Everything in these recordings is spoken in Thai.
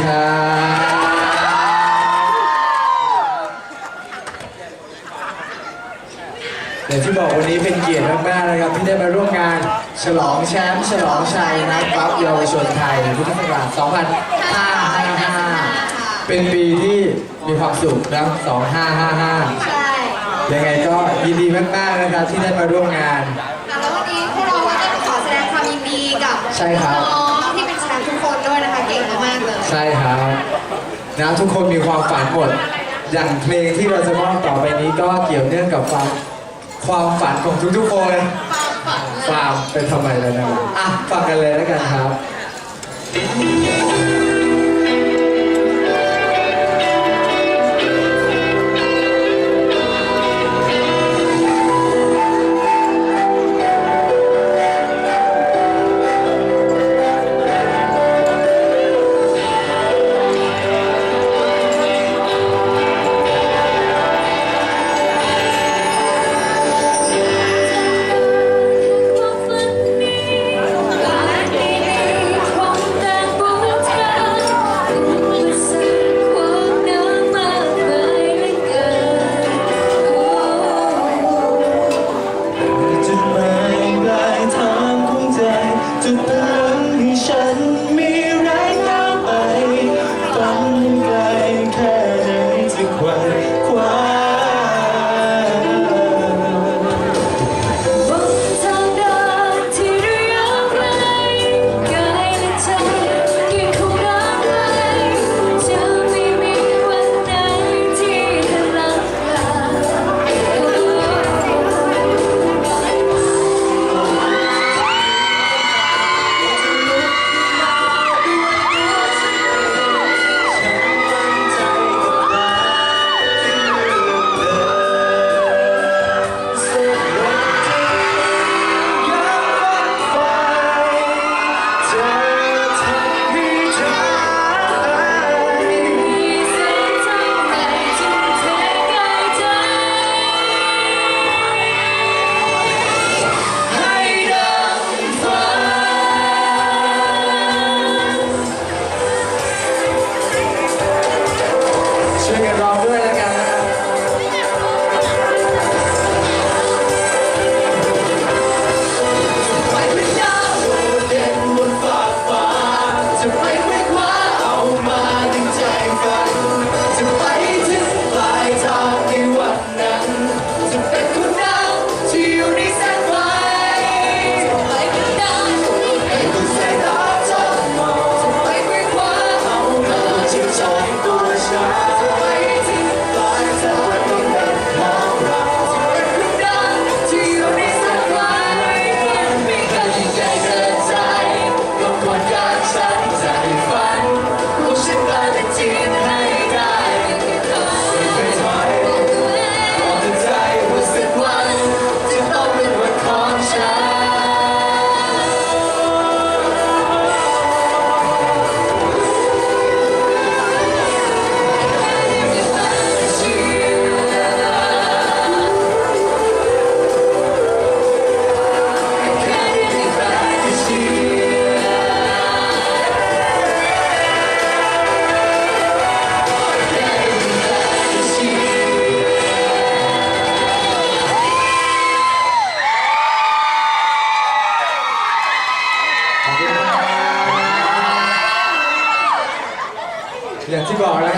ครับอย่ที่บอกวันนี้เป็นเกียรติมากๆนะครับที่ได้มาร่วมงานฉลองแชมป์ฉลองชัยนักกอลเยาวชนไทยพุทธศักราช2555 เป็นปีที่มีความสุขนะ2555 ยังไงก็ยินดีมากๆนะครับที่ได้มาร่วมงาน แล้ววันนี้พวกเราก็ได้ขอแสดงความยินดีกับใช่ครับ ใช่ครับนะทุกคนมีความฝันหมด อย่างเพลงที่เราจะมอบต่อไปนี้ก็เกี่ยวเนื่องกับความความฝันของทุกๆคนความฝันเลยฟาร์มเป็นทำไมแล้วนะครับอะฟังกันเลยแล้วกันครับ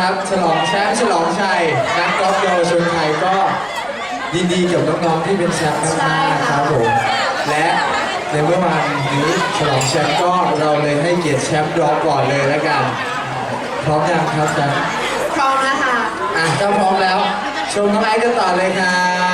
นะครับ ฉลองแชมป์ฉลองชัยนักกอล์ฟเยาวชนไทยก็ยินดีกับน้องๆที่เป็นแชมป์มากๆครับผมและในเมื่อวานนี้ฉลองแชมป์ก็เราเลยให้เกียรติแชมป์รอก่อนเลยแล้วกัน พร้อมยังครับแชมป์พร้อมแล้วค่ะอะถ้าพร้อมแล้วชมน้องไอซ์กันต่อเลยครับ